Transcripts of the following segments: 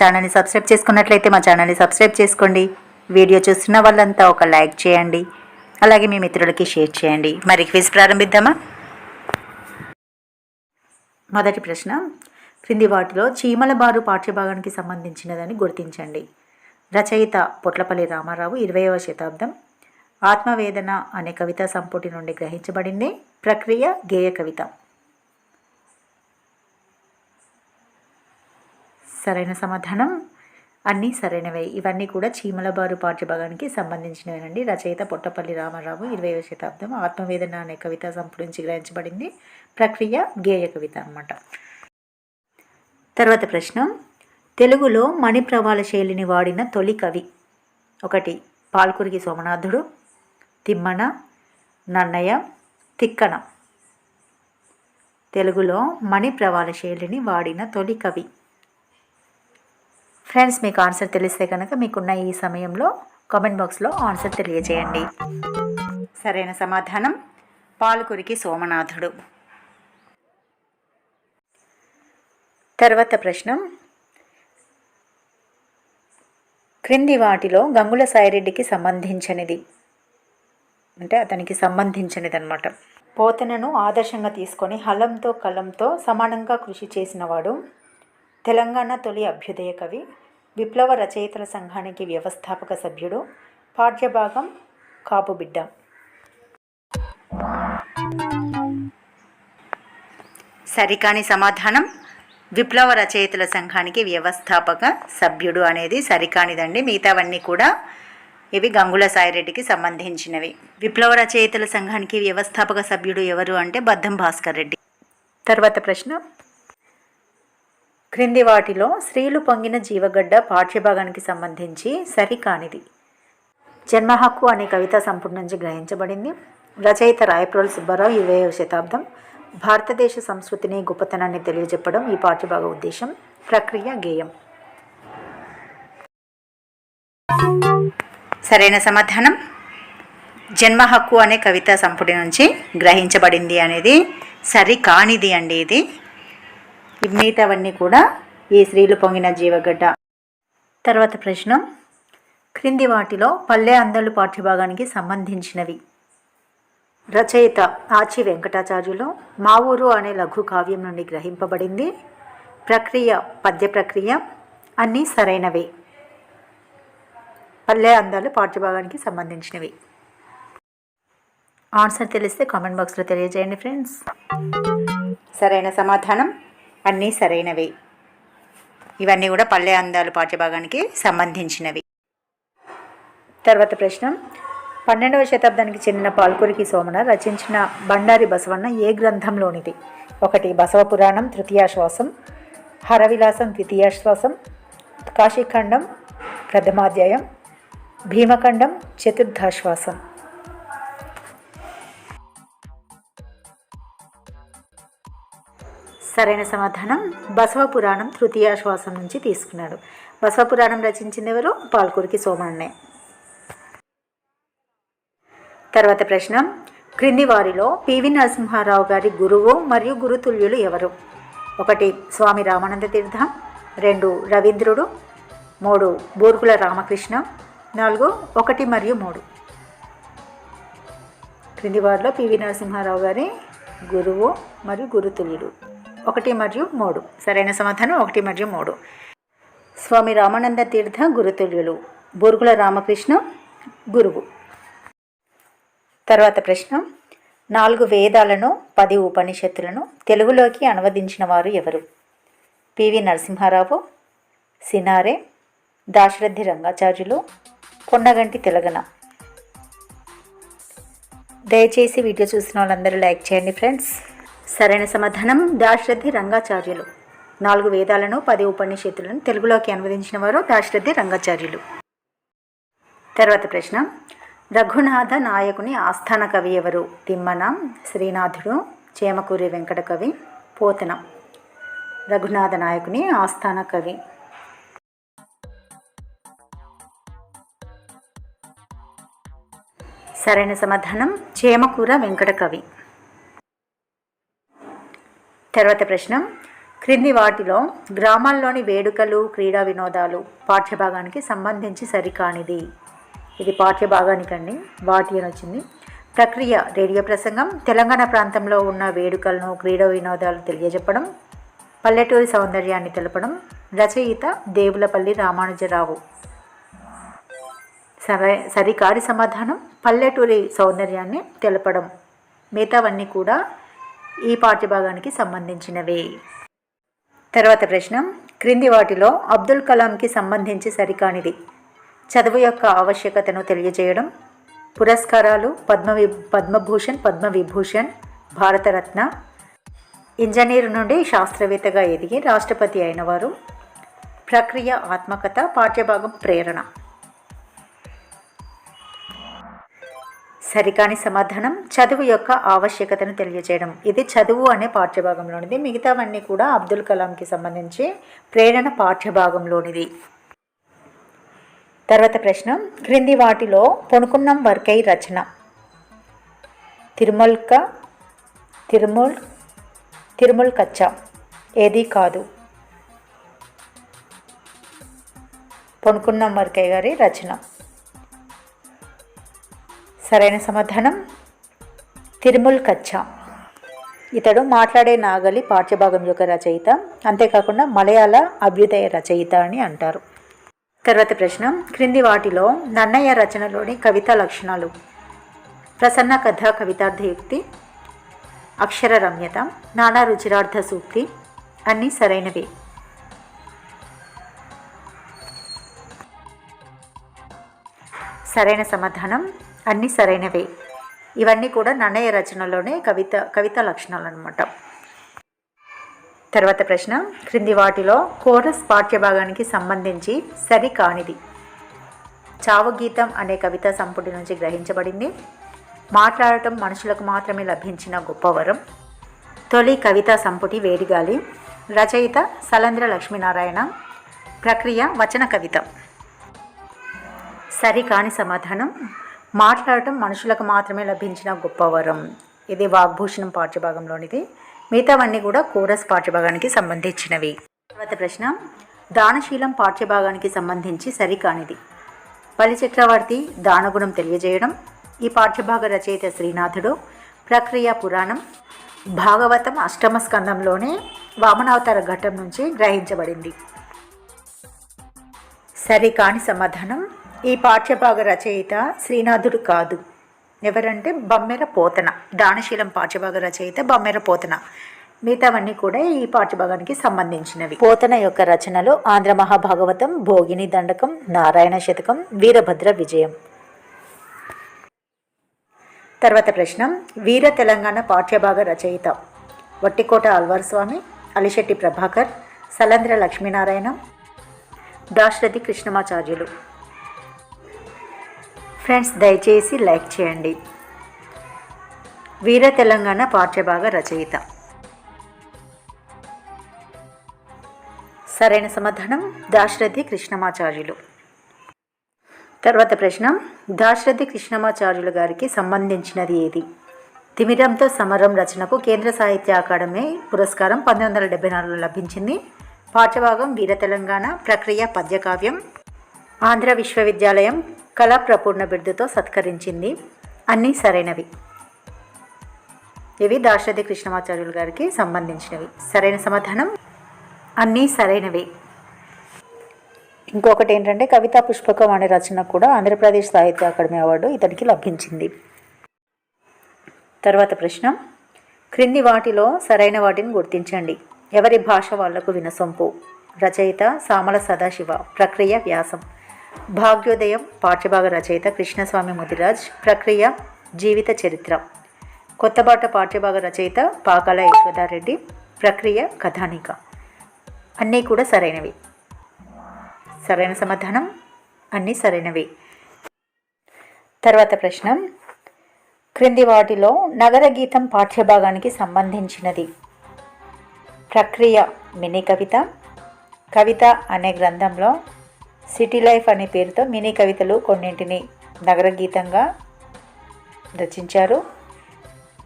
ఛానల్ని సబ్స్క్రైబ్ చేసుకున్నట్లయితే మా ఛానల్ని సబ్స్క్రైబ్ చేసుకోండి. వీడియో చూస్తున్న వాళ్ళంతా ఒక లైక్ చేయండి. అలాగే మీ మిత్రులకి షేర్ చేయండి. మరి క్విజ్ ప్రారంభిద్దామా? మొదటి ప్రశ్న. క్రింది వాటిలో చీమల బారు పాఠ్యభాగానికి సంబంధించినదని గుర్తించండి. రచయిత పొట్లపల్లి రామారావు ఇరవైవ శతాబ్దం. ఆత్మవేదన అనే కవితా సంపుటి నుండి గ్రహించబడింది. ప్రక్రియ గేయ కవిత. సరైన సమాధానం అన్నీ సరైనవే. ఇవన్నీ కూడా చీమల బారు పాఠ్యభాగానికి సంబంధించినవేనండి. రచయిత పొట్టపల్లి రామారావు ఇరవైవ శతాబ్దం ఆత్మవేదన అనే కవితా సంపుటి నుంచి గ్రహించబడింది. ప్రక్రియ గేయ కవిత అనమాట తర్వాత ప్రశ్న. తెలుగులో మణిప్రవాళ శైలిని వాడిన తొలి కవి ఒకటి పాల్కురికి సోమనాథుడు తిమ్మన నన్నయ్య తిక్కన. తెలుగులో మణిప్రవాళ శైలిని వాడిన తొలి కవి ఫ్రెండ్స్ మీకు ఆన్సర్ తెలిస్తే కనుక మీకున్న ఈ సమయంలో కామెంట్ బాక్స్లో ఆన్సర్ తెలియజేయండి. సరైన సమాధానం పాలకురికి సోమనాథుడు. తర్వాత ప్రశ్న. క్రింది వాటిలో గంగుల సాయిరెడ్డికి సంబంధించినది. అంటే అతనికి సంబంధించినది అనమాట పోతనను ఆదర్శంగా తీసుకొని హలంతో కలంతో సమానంగా కృషి చేసినవాడు తెలంగాణ తొలి అభ్యుదయ కవి విప్లవ రచయితల సంఘానికి వ్యవస్థాపక సభ్యుడు పాఠ్యభాగం కాపుబిడ్డ సరికాని సమాధానం విప్లవ రచయితల సంఘానికి వ్యవస్థాపక సభ్యుడు అనేది సరికానిదండి. మిగతావన్నీ కూడా ఇవి గంగుల సాయిరెడ్డికి సంబంధించినవి. విప్లవ రచయితల సంఘానికి వ్యవస్థాపక సభ్యుడు ఎవరు అంటే బద్దం భాస్కర్ రెడ్డి. తర్వాత ప్రశ్న క్రింది వాటిలో స్త్రీలు పొంగిన జీవగడ్డ పాఠ్యభాగానికి సంబంధించి సరికానిది. జన్మ హక్కు అనే కవితా సంపుటి నుంచి గ్రహించబడింది. రచయిత రాయప్రోలు సుబ్బారావు ఇరవైవ శతాబ్దం. భారతదేశ సంస్కృతిని గొప్పతనాన్ని తెలియజెప్పడం ఈ పాఠ్యభాగ ఉద్దేశం. ప్రక్రియ గేయం. సరైన సమాధానం? జన్మ హక్కు అనే కవితా సంపుటి నుంచి గ్రహించబడింది అనేది సరి కానిది అండి ఇది. మిగతావన్నీ కూడా ఈ స్త్రీలు పొంగిన జీవగడ్డ. తర్వాత ప్రశ్న. క్రింది వాటిలో పల్లె అందలు పాఠ్యభాగానికి సంబంధించినవి. రచయిత ఆచి వెంకటాచార్యులు మా ఊరు అనే లఘు కావ్యం నుండి గ్రహింపబడింది. ప్రక్రియ పద్య ప్రక్రియ అన్నీ సరైనవే. పల్లె అందాలు పాఠ్యభాగానికి సంబంధించినవి. ఆన్సర్ తెలిస్తే కామెంట్ బాక్స్లో తెలియజేయండి ఫ్రెండ్స్. సరైన సమాధానం. అన్నీ సరైనవి. ఇవన్నీ కూడా పల్లె అందాలు పాఠ్యభాగానికి సంబంధించినవి. తర్వాత ప్రశ్న. పన్నెండవ శతాబ్దానికి చెందిన పాల్కురికి సోమన రచించిన బండారి బసవన్న ఏ గ్రంథంలోనిది? ఒకటి బసవ పురాణం తృతీయాశ్వాసం హరవిలాసం ద్వితీయాశ్వాసం కాశీఖండం ప్రథమాధ్యాయం భీమఖండం చతుర్థాశ్వాసం సరైన సమాధానం బసవ పురాణం తృతీయాశ్వాసం నుంచి తీసుకున్నాడు. బసవ పురాణం రచించింది ఎవరు? పాల్కురికి సోమన్నే తర్వాత ప్రశ్న క్రింది వారిలో పివి నరసింహారావు గారి గురువు మరియు గురుతుల్యులు ఎవరు? ఒకటి స్వామి రామానంద తీర్థ. రెండు రవీంద్రుడు. మూడు బూర్గుల రామకృష్ణ. నాలుగు ఒకటి మరియు మూడు. క్రింది వారిలో పివి నరసింహారావు గారి గురువు మరియు గురుతుల్యుడు. ఒకటి మరియు మూడు. సరైన సమాధానం ఒకటి మరియు మూడు. స్వామి రామానంద తీర్థ గురుతుల్యులు. బురుగుల రామకృష్ణ గురువు. తర్వాత ప్రశ్న. నాలుగు వేదాలను పది ఉపనిషత్తులను తెలుగులోకి అనువదించిన వారు ఎవరు? పివి నరసింహారావు సినారే దాశరథి రంగాచార్యులు కొండగంటి తెలగన. దయచేసి వీడియో చూసిన వాళ్ళందరూ లైక్ చేయండి ఫ్రెండ్స్. సరైన సమాధానం దాశరథి రంగాచార్యులు. నాలుగు వేదాలను పది ఉపనిషత్తులను తెలుగులోకి అనువదించిన వారు దాశరథి రంగాచార్యులు. తర్వాత ప్రశ్న. రఘునాథ నాయకుని ఆస్థాన కవి ఎవరు? తిమ్మన శ్రీనాథుడు చేమకూరి వెంకట కవి పోతన. రఘునాథ నాయకుని ఆస్థాన కవి. సరైన సమాధానం చేమకూర వెంకట కవి. తర్వాత ప్రశ్న. క్రింది వాటిలో గ్రామాల్లోని వేడుకలు క్రీడా వినోదాలు పాఠ్యభాగానికి సంబంధించి సరికానిది. ఇది పాఠ్యభాగానికండి. వాటి అని వచ్చింది. ప్రక్రియ రేడియో ప్రసంగం తెలంగాణ ప్రాంతంలో ఉన్న వేడుకలను క్రీడా వినోదాలు తెలియజెప్పడం పల్లెటూరి సౌందర్యాన్ని తెలపడం రచయిత దేవులపల్లి రామానుజరావు. సరే సరికారి సమాధానం పల్లెటూరి సౌందర్యాన్ని తెలపడం. మిగతావన్నీ కూడా ఈ పాఠ్యభాగానికి సంబంధించినవే. తర్వాత ప్రశ్న క్రింది వాటిలో అబ్దుల్ కలాంకి సంబంధించి సరికానిది. చదువు యొక్క ఆవశ్యకతను తెలియజేయడం పురస్కారాలు పద్మవి పద్మభూషణ్ పద్మవిభూషణ్ భారతరత్న ఇంజనీర్ నుండి శాస్త్రవేత్తగా ఎదిగి రాష్ట్రపతి అయినవారు ప్రక్రియ ఆత్మకథ పాఠ్యభాగం ప్రేరణ. సరికాని సమాధానం చదువు యొక్క ఆవశ్యకతను తెలియజేయడం ఇది చదువు అనే పాఠ్యభాగంలోనిది. మిగతావన్నీ కూడా అబ్దుల్ కలాంకి సంబంధించి ప్రేరణ పాఠ్యభాగంలోనిది. తర్వాత ప్రశ్న. క్రింది వాటిలో పొనుకున్నం వర్కై రచన. తిరుమల్క తిరుమల్ తిరుమల్ కచ్చా. ఏది కాదు. పొనుకున్నం వర్కయ్య గారి రచన. సరైన సమాధానం? తిరుమల్ కచ్చా ఇతడు మాట్లాడే నాగలి పాఠ్యభాగం యొక్క రచయిత. అంతేకాకుండా మలయాళ అభ్యుదయ రచయిత అని అంటారు. తర్వాత ప్రశ్న. క్రింది వాటిలో నన్నయ్య రచనలోని కవితా లక్షణాలు. ప్రసన్న కథ కవితార్థయుక్తి అక్షర రమ్యత నానా రుచిరార్థ సూక్తి అన్నీ సరైనవి. సరైన సమాధానం. అన్నీ సరైనవే. ఇవన్నీ కూడా నన్నయ్య రచనలోనే కవిత కవిత లక్షణాలు అనమాట తర్వాత ప్రశ్న క్రింది వాటిలో కోరస్ పాఠ్యభాగానికి సంబంధించి సరికానిది చావుగీతం అనే కవితా సంపుటి నుంచి గ్రహించబడింది. మాట్లాడటం మనుషులకు మాత్రమే లభించిన గొప్పవరం. తొలి కవితా సంపుటి వేడిగాలి. రచయిత సలంద్ర లక్ష్మీనారాయణ. ప్రక్రియ వచన కవిత. సరికాని సమాధానం మాట్లాడటం మనుషులకు మాత్రమే లభించిన గొప్పవరం ఇది వాగ్భూషణం పాఠ్యభాగంలోనిది. మిగతావన్నీ కూడా కోరస్ పాఠ్యభాగానికి సంబంధించినవి. తర్వాత ప్రశ్న దానశీలం పాఠ్యభాగానికి సంబంధించి సరికానిది. బలి చక్రవర్తి దానగుణం తెలియజేయడం ఈ పాఠ్యభాగ రచయిత శ్రీనాథుడు ప్రక్రియ పురాణం భాగవతం అష్టమ స్కందంలోనే వామనావతార ఘట్టం నుంచి గ్రహించబడింది. సరికాని సమాధానం ఈ పాఠ్యభాగ రచయిత శ్రీనాథుడు కాదు. ఎవరంటే బమ్మెర పోతన. దానశీలం పాఠ్యభాగ రచయిత బమ్మెర పోతన. మిగతావన్నీ కూడా ఈ పాఠ్యభాగానికి సంబంధించినవి. పోతన యొక్క రచనలు ఆంధ్ర మహాభాగవతం భోగిని దండకం నారాయణ శతకం వీరభద్ర విజయం. తర్వాత ప్రశ్న వీర తెలంగాణ పాఠ్యభాగ రచయిత. వట్టికోట అల్వార్ స్వామి అలిశెట్టి ప్రభాకర్ సలంద్ర లక్ష్మీనారాయణ దాశరథి కృష్ణమాచార్యులు. ఫ్రెండ్స్ దయచేసి లైక్ చేయండి. వీర తెలంగాణ పాఠ్యభాగ రచయిత. సరైన సమాధానం దాశరథి కృష్ణమాచార్యులు. తర్వాత ప్రశ్న దాశరథి కృష్ణమాచార్యులు గారికి సంబంధించినది ఏది? తిమిరంతో సమరం రచనకు కేంద్ర సాహిత్య అకాడమీ పురస్కారం పంతొమ్మిది వందల డెబ్బై నాలుగులో లభించింది. పాఠ్యభాగం వీర తెలంగాణ ప్రక్రియ పద్యకావ్యం. ఆంధ్ర విశ్వవిద్యాలయం కళా ప్రపూర్ణ బిడ్డతో సత్కరించింది. అన్నీ సరైనవి. ఇవి దాశరథి కృష్ణమాచార్యులు గారికి సంబంధించినవి. సరైన సమాధానం? అన్నీ సరైనవి. ఇంకొకటి ఏంటంటే కవితా పుష్పకం అనే రచన కూడా ఆంధ్రప్రదేశ్ సాహిత్య అకాడమీ అవార్డు ఇతనికి లభించింది. తర్వాత ప్రశ్న. క్రింది వాటిలో సరైన వాటిని గుర్తించండి. ఎవరి భాష వాళ్ళకు వినసొంపు? రచయిత సామల సదాశివ. ప్రక్రియ వ్యాసం. భాగ్యోదయం పాఠ్యభాగ రచయిత కృష్ణస్వామి ముదిరాజ్ ప్రక్రియ జీవిత చరిత్ర. కొత్తబాట పాఠ్యభాగ రచయిత పాకాల యశోదారెడ్డి ప్రక్రియ కథానిక. అన్నీ కూడా సరైనవి. సరైన సమాధానం అన్నీ సరైనవి. తర్వాత ప్రశ్న. క్రింది వాటిలో నగర గీతం పాఠ్యభాగానికి సంబంధించినది. ప్రక్రియ మినీ కవిత. కవిత అనే గ్రంథంలో సిటీ లైఫ్ అనే పేరుతో మినీ కవితలు కొన్నింటిని నగరగీతంగా రచించారు.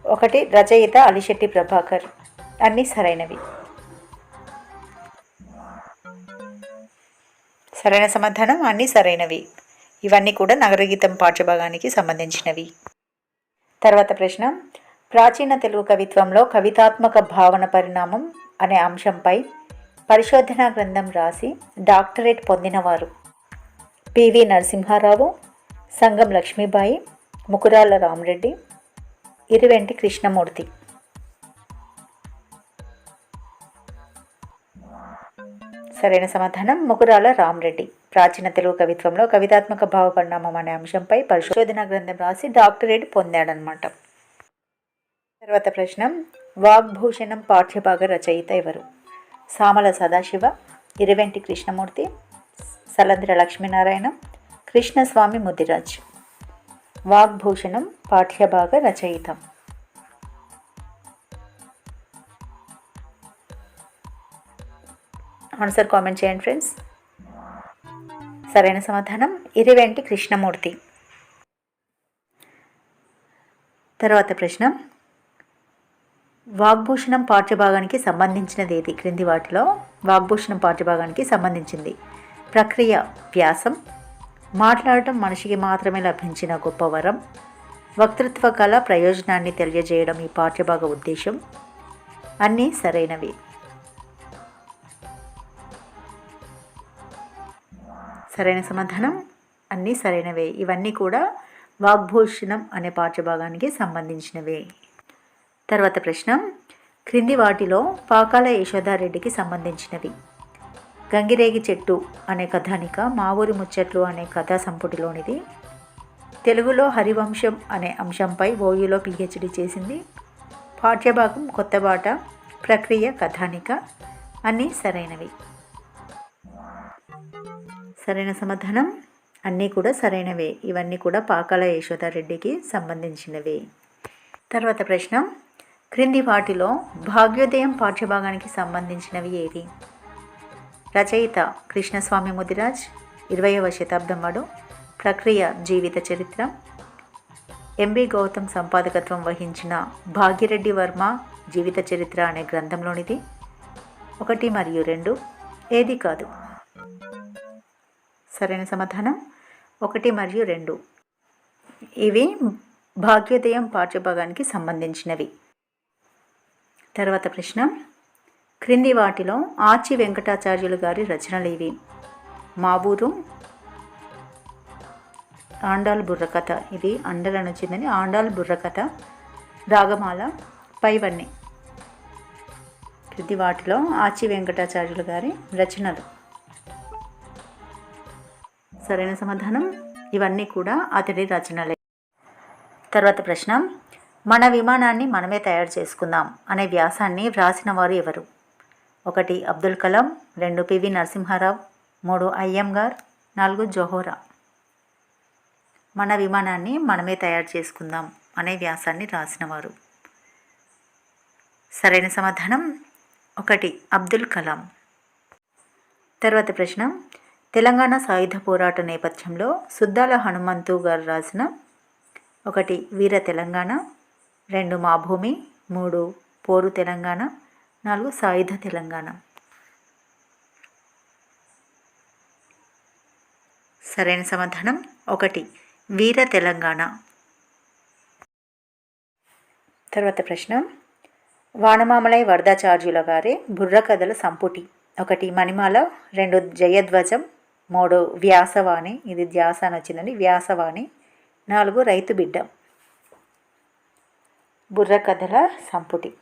ఒకటి రచయిత అలిశెట్టి ప్రభాకర్. అన్నీ సరైనవి. సరైన సమాధానం అన్నీ సరైనవి. ఇవన్నీ కూడా నగరగీతం పాఠ్యభాగానికి సంబంధించినవి. తర్వాత ప్రశ్న ప్రాచీన తెలుగు కవిత్వంలో కవితాత్మక భావన పరిణామం అనే అంశంపై పరిశోధనా గ్రంథం రాసి డాక్టరేట్ పొందినవారు. పివి నరసింహారావు సంగం లక్ష్మీబాయి ముకురాల రామరెడ్డి ఇరువెంటి కృష్ణమూర్తి. సరైన సమాధానం ముకురాల రామరెడ్డి. ప్రాచీన తెలుగు కవిత్వంలో కవితాత్మక భావ పరిణామం అనే అంశంపై పరిశోధన గ్రంథం రాసి డాక్టరేట్ పొందాడనమాట తర్వాత ప్రశ్న వాగ్భూషణం పాఠ్యభాగ రచయిత ఎవరు? సామల సదాశివ ఇరవెంటి కృష్ణమూర్తి సలంద్ర లక్ష్మీనారాయణ కృష్ణస్వామి ముదిరాజ్. వాగ్భూషణం పాఠ్యభాగ రచయిత. ఆన్సర్ కామెంట్ చేయండి ఫ్రెండ్స్. సరైన సమాధానం ఇరివెంటి కృష్ణమూర్తి. తర్వాత ప్రశ్న. వాగ్భూషణం పాఠ్యభాగానికి సంబంధించినది ఏది క్రింది వాటిలో వాగ్భూషణం పాఠ్యభాగానికి సంబంధించింది. ప్రక్రియ వ్యాసం. మాట్లాడటం మనిషికి మాత్రమే లభించిన గొప్ప వరం. వక్తృత్వ కళ ప్రయోజనాన్ని తెలియజేయడం ఈ పాఠ్యభాగ ఉద్దేశం. అన్నీ సరైనవి. సరైన సమాధానం? అన్నీ సరైనవే. ఇవన్నీ కూడా వాగ్భూషణం అనే పాఠ్యభాగానికి సంబంధించినవే. తర్వాత ప్రశ్న. క్రింది వాటిలో పాకాల యశోదారెడ్డికి సంబంధించినవి. గంగిరేగి చెట్టు అనే కథానిక మా ఊరి ముచ్చట్లు అనే కథా సంపుటిలోనిది. తెలుగులో హరివంశం అనే అంశంపై ఓయూలో పిహెచ్డి చేసింది. పాఠ్యభాగం కొత్త బాట ప్రక్రియ కథానిక. అన్నీ సరైనవి. సరైన సమాధానం? అన్నీ కూడా సరైనవే. ఇవన్నీ కూడా పాకాల యశోదారెడ్డికి సంబంధించినవే. తర్వాత ప్రశ్న. క్రింది వాటిలో భాగ్యోదయం పాఠ్యభాగానికి సంబంధించినవి ఏవి? రచయిత కృష్ణస్వామి ముదిరాజ్ ఇరవయవ శతాబ్దం వాడు ప్రక్రియ జీవిత చరిత్ర ఎంబి గౌతమ్ సంపాదకత్వం వహించిన భాగ్యరెడ్డి వర్మ జీవిత చరిత్ర అనే గ్రంథంలోనిది. ఒకటి మరియు రెండు ఏది కాదు? సరైన సమాధానం? ఒకటి మరియు రెండు. ఇవి భాగ్యోదయం పాఠ్యభాగానికి సంబంధించినవి. తర్వాత ప్రశ్న. క్రింది వాటిలో ఆచి వెంకటాచార్యులు గారి రచనలు ఇవి. మా ఊరు ఆండాల్ బుర్రకథ ఇది అండలను వచ్చిందని ఆండాల్ బుర్రకథ రాగమాల పైవన్నీ. క్రింది వాటిలో ఆచి వెంకటాచార్యులు గారి రచనలు. సరైన సమాధానం? ఇవన్నీ కూడా అతడి రచనలే. తర్వాత ప్రశ్న. మన విమానాన్ని మనమే తయారు చేసుకుందాం అనే వ్యాసాన్ని వ్రాసిన వారు ఎవరు? ఒకటి అబ్దుల్ కలాం రెండు పివి నరసింహారావు మూడు అయ్యంగార్ నాలుగు జోహోరా. మన విమానాన్ని మనమే తయారు చేసుకుందాం అనే వ్యాసాన్ని రాసినవారు సరైన సమాధానం? ఒకటి అబ్దుల్ కలాం. తర్వాత ప్రశ్న. తెలంగాణ సాయుధ పోరాట నేపథ్యంలో సుద్దాల హనుమంతు గారు రాసిన ఒకటి వీర తెలంగాణ రెండు మా భూమి మూడు పోరు తెలంగాణ నాలుగు సాయుధ తెలంగాణ. సరైన సమాధానం ఒకటి వీర తెలంగాణ. తర్వాత ప్రశ్న. వానమామలై వరదాచార్యుల గారి బుర్రకథల సంపుటి. ఒకటి మణిమాల రెండు జయధ్వజం మూడు వ్యాసవాణి. ఇది ధ్యాస అని వచ్చిందండి వ్యాసవాణి. నాలుగు రైతు బిడ్డ. బుర్రకథల సంపుటి.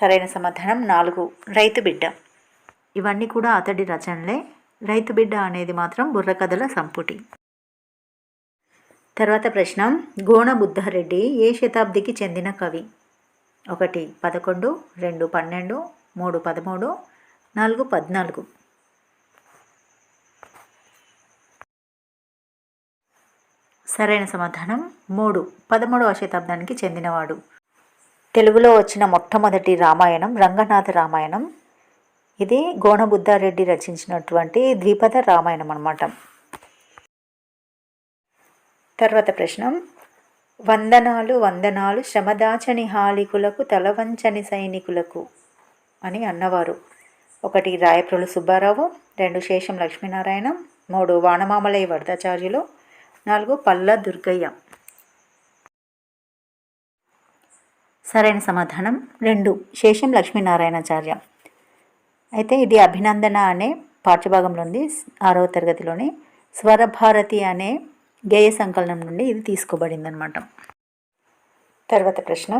సరైన సమాధానం నాలుగు. రైతు బిడ్డ. ఇవన్నీ కూడా అతడి రచనలే. రైతు బిడ్డ అనేది మాత్రం బుర్రకథల సంపుటి. తర్వాత ప్రశ్న. గోణ బుద్ధారెడ్డి ఏ శతాబ్దికి చెందిన కవి? ఒకటి పదకొండు రెండు పన్నెండు మూడు పదమూడు నాలుగు పద్నాలుగు. సరైన సమాధానం మూడు. పదమూడవ శతాబ్దానికి చెందినవాడు. తెలుగులో వచ్చిన మొట్టమొదటి రామాయణం రంగనాథ రామాయణం. ఇది గోణబుద్ధారెడ్డి రచించినటువంటి ద్విపద రామాయణం అనమాట తర్వాత ప్రశ్న. వందనాలు వందనాలు శ్రమదాచని హాలికులకు తలవంచని సైనికులకు అని అన్నవారు. ఒకటి రాయప్రులు సుబ్బారావు రెండు శేషం లక్ష్మీనారాయణ మూడు వానమామలై వరదాచార్యులు నాలుగు పల్ల దుర్గయ్య. సరైన సమాధానం రెండు. శేషం లక్ష్మీనారాయణాచార్య. అయితే ఇది అభినందన అనే పాఠ్యభాగంలో ఉంది. ఆరవ తరగతిలోని స్వరభారతి అనే గేయ సంకలనం నుండి ఇది తీసుకోబడింది అనమాట తర్వాత ప్రశ్న.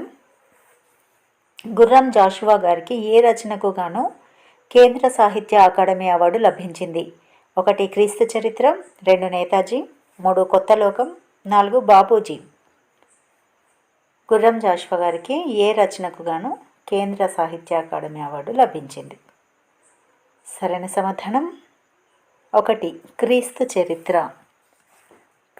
గుర్రం జాషువా గారికి ఏ రచనకు గాను కేంద్ర సాహిత్య అకాడమీ అవార్డు లభించింది? ఒకటి క్రీస్తు చరిత్ర రెండు నేతాజీ మూడు కొత్త లోకం నాలుగు బాపూజీ. గుర్రం జాష్వ గారికి ఏ రచనకు గాను కేంద్ర సాహిత్య అకాడమీ అవార్డు లభించింది. సరైన సమాధానం? ఒకటి క్రీస్తు చరిత్ర.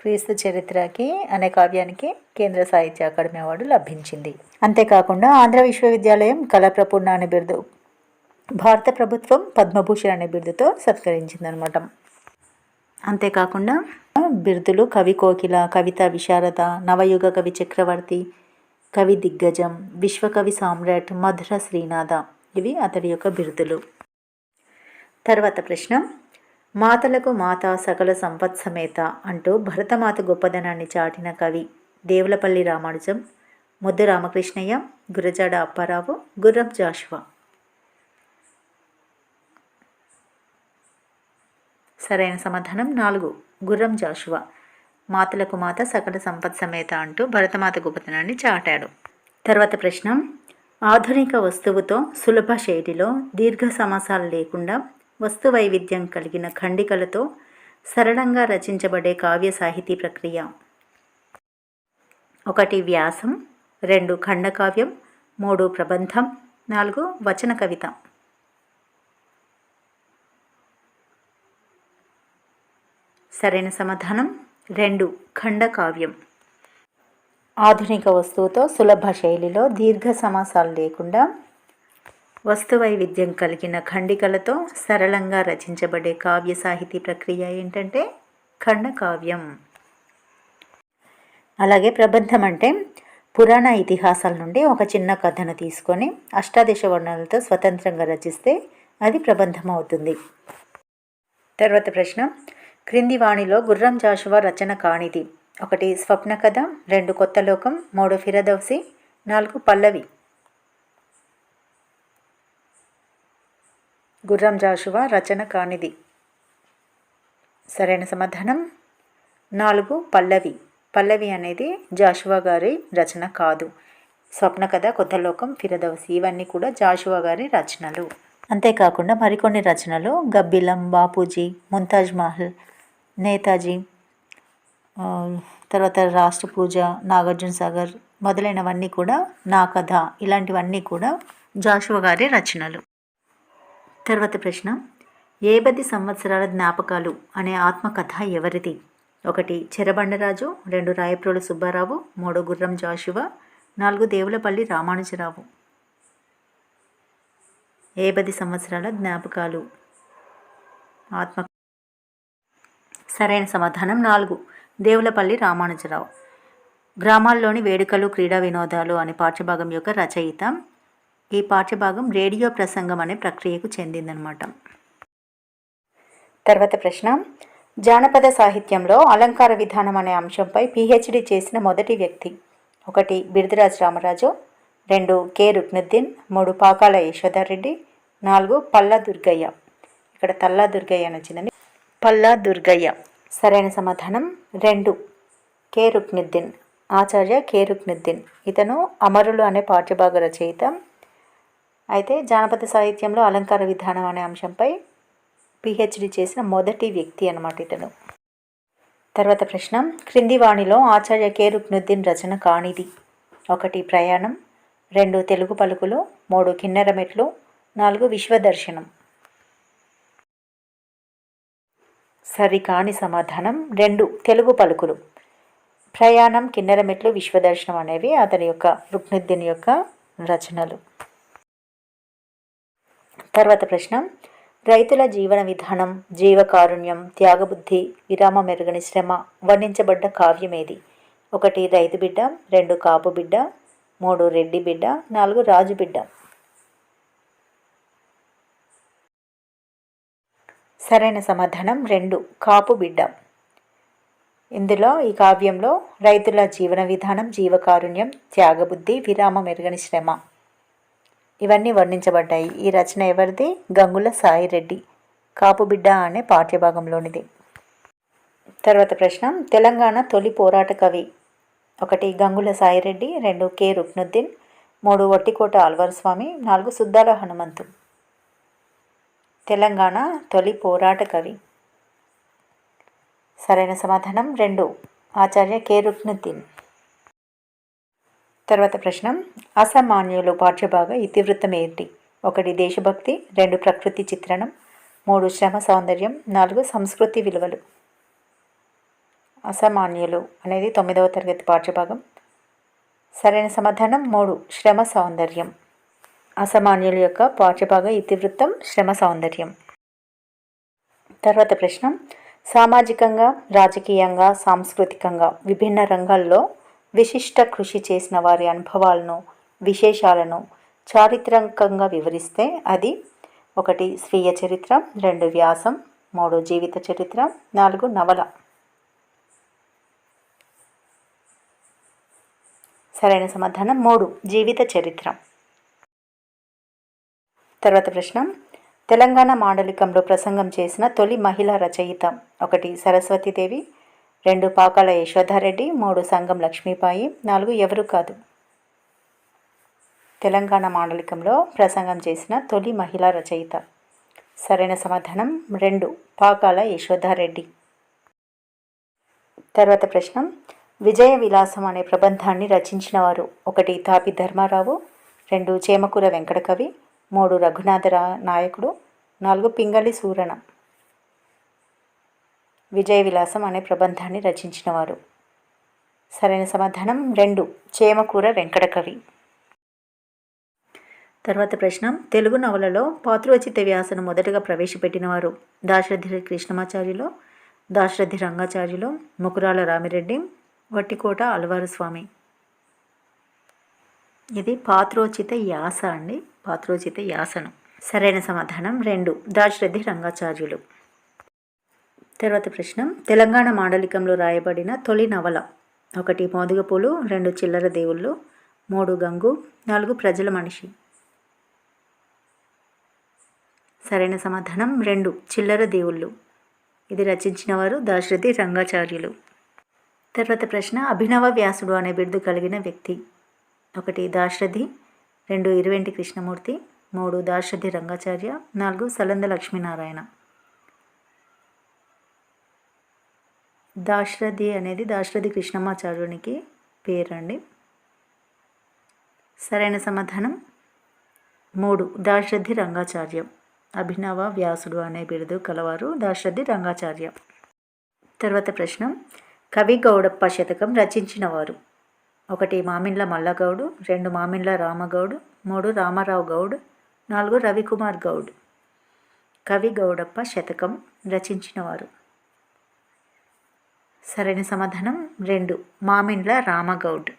క్రీస్తు చరిత్రకి అనే కావ్యానికి కేంద్ర సాహిత్య అకాడమీ అవార్డు లభించింది. అంతేకాకుండా ఆంధ్ర విశ్వవిద్యాలయం కళాప్రపూర్ణ అనే బిరుదు భారత ప్రభుత్వం పద్మభూషణ్ అనే బిరుదుతో సత్కరించిందనమాట. అంతేకాకుండా బిరుదులు కవి కోకిల కవిత విశారద నవయుగ కవి చక్రవర్తి కవి దిగ్గజం విశ్వకవి సామ్రాట్ మధుర శ్రీనాథ. ఇవి అతడి యొక్క బిరుదులు. తర్వాత ప్రశ్న. మాతలకు మాత సకల సంపత్ సమేత అంటూ భరతమాత గొప్పదనాన్ని చాటిన కవి దేవులపల్లి రామానుజం ముద్దు రామకృష్ణయ్య గురజాడ అప్పారావు గుర్రం జాషువా. సరైన సమాధానం నాలుగు. గుర్రం జాషువా. మాతలకు మాత సకల సంపత్ సమేత అంటూ భరతమాత గొప్పతనాన్ని చాటాడు. తర్వాత ప్రశ్న ఆధునిక వస్తువుతో సులభ శైలిలో దీర్ఘ సమాసాలు లేకుండా వస్తు వైవిధ్యం కలిగిన ఖండికలతో సరళంగా రచించబడే కావ్య సాహితీ ప్రక్రియ. ఒకటి వ్యాసం రెండు ఖండకావ్యం మూడు ప్రబంధం నాలుగు వచన కవిత. సరైన సమాధానం? రెండు ఖండకావ్యం. ఆధునిక వస్తువుతో సులభ శైలిలో దీర్ఘ సమాసాలు లేకుండా వస్తు వైవిధ్యం కలిగిన ఖండికలతో సరళంగా రచించబడే కావ్య సాహితీ ప్రక్రియ ఏంటంటే ఖండకావ్యం. అలాగే ప్రబంధం అంటే పురాణ ఇతిహాసాల నుండి ఒక చిన్న కథను తీసుకొని అష్టాదశ వర్ణాలతో స్వతంత్రంగా రచిస్తే అది ప్రబంధం అవుతుంది. తర్వాత ప్రశ్న క్రింది వాణిలో గుర్రం జాషువా రచన కానిది. ఒకటి స్వప్న కథ రెండు కొత్త లోకం మూడు ఫిరదౌసి నాలుగు పల్లవి. గుర్రం జాషువా రచన కానిది. సరైన సమాధానం? నాలుగు పల్లవి. పల్లవి అనేది జాషువా గారి రచన కాదు. స్వప్న కథ కొత్త లోకం ఫిరదౌసి ఇవన్నీ కూడా జాషువా గారి రచనలు. అంతేకాకుండా మరికొన్ని రచనలు గబ్బిలం బాపూజీ ముంతాజ్ మహల్ నేతాజీ తర్వాత రాష్ట్ర పూజ నాగార్జున సాగర్ మొదలైనవన్నీ కూడా నా కథ. ఇలాంటివన్నీ కూడా జాషువ గారి రచనలు. తర్వాత ప్రశ్న. ఏ పది సంవత్సరాల జ్ఞాపకాలు అనే ఆత్మకథ ఎవరిది? ఒకటి చెరబండరాజు రెండు రాయప్రోలు సుబ్బారావు మూడు గుర్రం జాషువ నాలుగు దేవులపల్లి రామానుజరావు. ఏ పది సంవత్సరాల జ్ఞాపకాలు. ఆత్మ సరైన సమాధానం నాలుగు. దేవులపల్లి రామానుజరావు. గ్రామాల్లోని వేడుకలు క్రీడా వినోదాలు అనే పాఠ్యభాగం యొక్క రచయిత. ఈ పాఠ్యభాగం రేడియో ప్రసంగం అనే ప్రక్రియకు చెందిందనమాట తర్వాత ప్రశ్న. జానపద సాహిత్యంలో అలంకార విధానం అనే అంశంపై పిహెచ్డి చేసిన మొదటి వ్యక్తి. ఒకటి బిర్దిరాజ్ రామరాజు. రెండు కె. రుక్నుద్దీన్. మూడు పాకాల యశోధర్ నాలుగు పల్లా దుర్గయ్య. ఇక్కడ తల్లా దుర్గయ్య అని వచ్చిందండి పల్లా దుర్గయ్య. సరైన సమాధానం రెండు. కే. రుక్నుద్దీన్. ఆచార్య కే. రుక్నుద్దీన్. ఇతను అమరులు అనే పాఠ్యభాగ రచయిత. అయితే జానపద సాహిత్యంలో అలంకార విధానం అనే అంశంపై పిహెచ్డి చేసిన మొదటి వ్యక్తి అనమాట ఇతను. తర్వాత ప్రశ్న. క్రింది వాణిలో ఆచార్య కే. రుక్నుద్దీన్ రచన కానిది. ఒకటి ప్రయాణం రెండు తెలుగు పలుకులు మూడు కిన్నెరమెట్లు నాలుగు విశ్వదర్శనం. సరికాని సమాధానం. రెండు తెలుగు పలుకులు. ప్రయాణం కిన్నెరమెట్లు విశ్వదర్శనం అనేవి అతని యొక్క రుక్నుద్దీన్ యొక్క రచనలు. తర్వాత ప్రశ్న. రైతుల జీవన విధానం జీవకారుణ్యం త్యాగబుద్ధి విరామ మెరుగని శ్రమ వర్ణించబడ్డ కావ్యమేది? ఒకటి రైతు బిడ్డ రెండు కాపు బిడ్డ మూడు రెడ్డి బిడ్డ నాలుగు రాజు బిడ్డ. సరైన సమాధానం రెండు. కాపు బిడ్డ. ఇందులో ఈ కావ్యంలో రైతుల జీవన విధానం జీవకారుణ్యం త్యాగబుద్ధి విరామ మెరుగని శ్రమ. ఇవన్నీ వర్ణించబడ్డాయి. ఈ రచన ఎవరిది? గంగుల సాయిరెడ్డి కాపుబిడ్డ అనే పాఠ్యభాగంలోనిది. తర్వాత ప్రశ్న. తెలంగాణ తొలి పోరాట కవి. ఒకటి గంగుల సాయిరెడ్డి రెండు కె. రుక్నుద్దీన్ మూడు వట్టికోట ఆల్వార్ స్వామి నాలుగు సుద్దాల హనుమంతు. తెలంగాణ తొలి పోరాట కవి. సరైన సమాధానం రెండు. ఆచార్య కే. రుక్నుద్దీన్. తర్వాత ప్రశ్న. అసామాన్యులు పాఠ్యభాగ ఇతివృత్తం ఏంటి ఒకటి దేశభక్తి రెండు ప్రకృతి చిత్రణం మూడు శ్రమ సౌందర్యం నాలుగు సంస్కృతి విలువలు. అసామాన్యులు అనేది తొమ్మిదవ తరగతి పాఠ్యభాగం. సరైన సమాధానం మూడు. శ్రమ సౌందర్యం. అసామాన్యుల యొక్క పాఠ్యభాగ ఇతివృత్తం శ్రమ సౌందర్యం. తర్వాత ప్రశ్న. సామాజికంగా రాజకీయంగా సాంస్కృతికంగా విభిన్న రంగాల్లో విశిష్ట కృషి చేసిన వారి అనుభవాలను విశేషాలను చారిత్రకంగా వివరిస్తే అది ఒకటి స్వీయ చరిత్ర రెండు వ్యాసం మూడు జీవిత చరిత్ర నాలుగు నవల. సరైన సమాధానం మూడు జీవిత చరిత్ర. తర్వాత ప్రశ్న. తెలంగాణ మాండలికంలో ప్రసంగం చేసిన తొలి మహిళా రచయిత ఒకటి సరస్వతీదేవి రెండు పాకాల యశోధారెడ్డి మూడు సంఘం లక్ష్మీపాయి నాలుగు ఎవరు కాదు. తెలంగాణ మాండలికంలో ప్రసంగం చేసిన తొలి మహిళా రచయిత. సరైన సమాధానం రెండు పాకాల యశోధారెడ్డి తర్వాత ప్రశ్న. విజయ విలాసం అనే ప్రబంధాన్ని రచించిన వారు ఒకటి తాపి ధర్మారావు రెండు చేమకూర వెంకటకవి మూడు రఘునాథ నాయకుడు నాలుగు పింగళి సూరణ విజయ విలాసం అనే ప్రబంధాన్ని రచించినవారు. సరైన సమాధానం రెండు చేమకూర వెంకటకవి. తర్వాత ప్రశ్న తెలుగు నవలలో పాత్రోచిత వ్యాసను మొదటగా ప్రవేశపెట్టినవారు దాశరథి కృష్ణమాచార్యులు దాశరథి రంగాచార్యులు ముకురాల రామిరెడ్డి వట్టికోట అలవారు స్వామి ఇది పాత్రోచిత యాస అండి. పాత్రోచిత యాసనం. సరైన సమాధానం రెండు. దాశరథి రంగాచార్యులు. తర్వాత ప్రశ్న. తెలంగాణ మాండలికంలో రాయబడిన తొలి నవల. ఒకటి మోదుగపూలు రెండు చిల్లర దేవుళ్ళు మూడు గంగు నాలుగు ప్రజల మనిషి. సరైన సమాధానం రెండు. చిల్లర దేవుళ్ళు. ఇది రచించిన వారు దాశరథి రంగాచార్యులు. తర్వాత ప్రశ్న. అభినవ వ్యాసుడు అనే బిరుదు కలిగిన వ్యక్తి. ఒకటి దాశరథి రెండు ఇరువెంటి కృష్ణమూర్తి మూడు దాశరథి రంగాచార్య నాలుగు సలంద లక్ష్మీనారాయణ. దాశరథి అనేది దాశరథి కృష్ణమాచార్యునికి పేరండి. సరైన సమాధానం? మూడు దాశరథి రంగాచార్యం. అభినవ వ్యాసుడు అనే బిరుదు కలవారు దాశరథి రంగాచార్య. తర్వాత ప్రశ్న. కవి గౌడప్ప శతకం రచించినవారు. ఒకటి మామిండ్ల మల్లగౌడు రెండు మామిండ్ల రామగౌడు మూడు రామారావు గౌడ్ నాలుగు రవికుమార్ గౌడ్. కవి గౌడప్ప శతకం రచించినవారు. సరైన సమాధానం రెండు మామిండ్ల రామగౌడ్.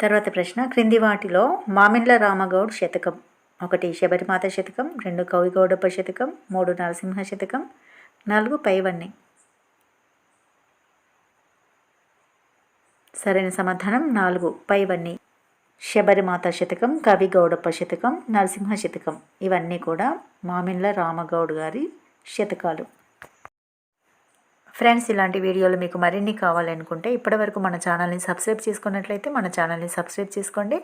తర్వాత ప్రశ్న క్రింది వాటిలో మామిండ్ల రామగౌడ్ శతకం. ఒకటి శబరిమాత శతకం రెండు కవి గౌడప్ప శతకం మూడు నరసింహ శతకం నాలుగు పైవన్నీ. సరైన సమాధానం నాలుగు. పైవన్నీ శబరిమాత శతకం కవి గౌడప్ప శతకం నరసింహ శతకం. ఇవన్నీ కూడా మామిళ్ళ రామగౌడ్ గారి శతకాలు. ఫ్రెండ్స్ ఇలాంటి వీడియోలు మీకు మరిన్ని కావాలనుకుంటే ఇప్పటివరకు మన ఛానల్ని సబ్స్క్రైబ్ చేసుకున్నట్లయితే మన ఛానల్ని సబ్స్క్రైబ్ చేసుకోండి.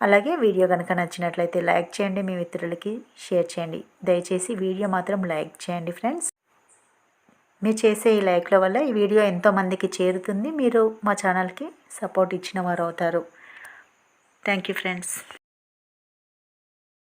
అలాగే వీడియో కనుక నచ్చినట్లయితే లైక్ చేయండి. మీ మిత్రులకి షేర్ చేయండి. దయచేసి వీడియో మాత్రం లైక్ చేయండి ఫ్రెండ్స్. మీరు చేసే ఈ లైక్ల వల్ల ఈ వీడియో ఎంతోమందికి చేరుతుంది. మీరు మా ఛానల్కి సపోర్ట్ ఇచ్చిన వారు అవుతారు. Thank you friends.